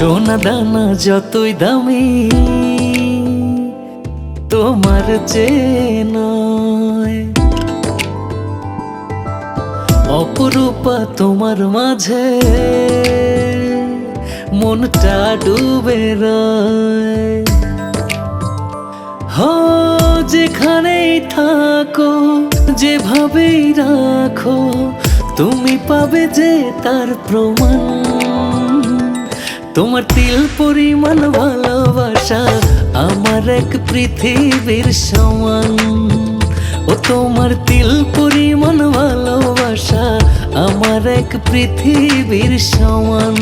সোনা দানা যতই দামি, তোমার চেনয় অপরূপা তোমার মাঝে, মনটা ডুবে হ, যেখানেই থাকো, যেভাবেই রাখো, তুমি পাবে যে তার প্রমাণ। তোমার তিল পরিমাণ ভালোবাসা, আমার এক পৃথিবীর সমান। ও তোমার তিল পরিমাণ ভালোবাসা, আমার এক পৃথিবীর সমান।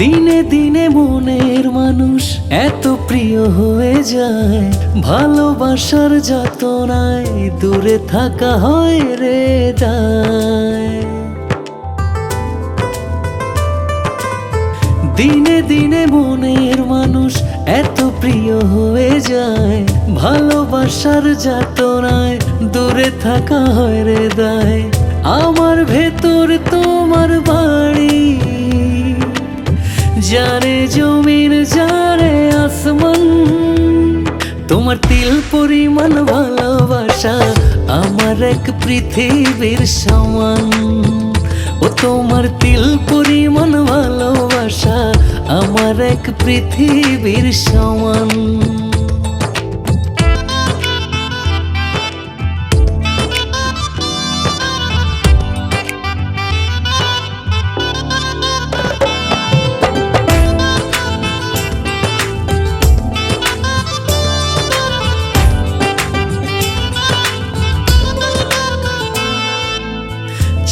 দিনে দিনে মনের মানুষ এত প্রিয় হয়ে যায়। ভালোবাসার যতনায় দূরে থাকা হয় রে দায় দিনে দিনে মনের মানুষ এত প্রিয় হয়ে যায়। ভালোবাসার যাতনায় দূরে থাকা হয় রে দায় আমার ভেতর তোমার বাড়ি তোমার তিল পরিমাণ ভালোবাসা, আমার এক পৃথিবীর সমান। ও তোমার তিল পরিমাণ ভালোবাসা, আমার এক পৃথিবীর সমান।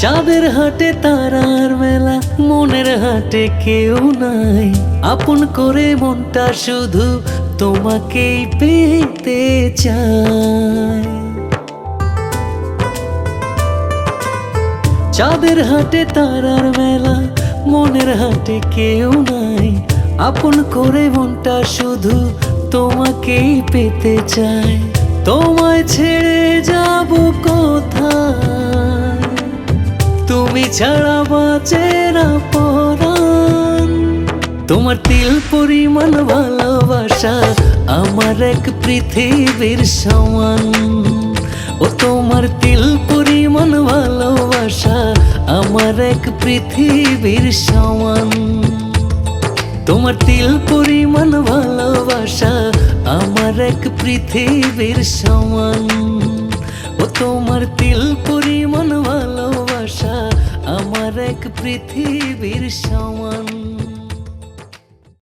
চাঁদের হাটে তারার মেলা, মনের হাটে কেউ নাই। আপন করে মনটা শুধু তোমাকেই পেতে চায় চাঁদের হাটে তারার মেলা, মনের হাটে কেউ নাই। আপন করে মনটা শুধু তোমাকেই পেতে চায় তোমায় ছেড়ে যাব কোথায়? তুমি ছাড়া বাঁচে না পরাণ। তোমার তিল পরিমাণ ভালোবাসা আমার এক পৃথিবীর সমান। ও তোমার তিল পরিমাণ ভালোবাসা আমার এক পৃথিবীর সমান। তোমার তিল পরিমাণ ভালোবাসা আমার এক পৃথিবীর সমান। ও তোমার তিল পরিমাণ পৃথিবীর সমান।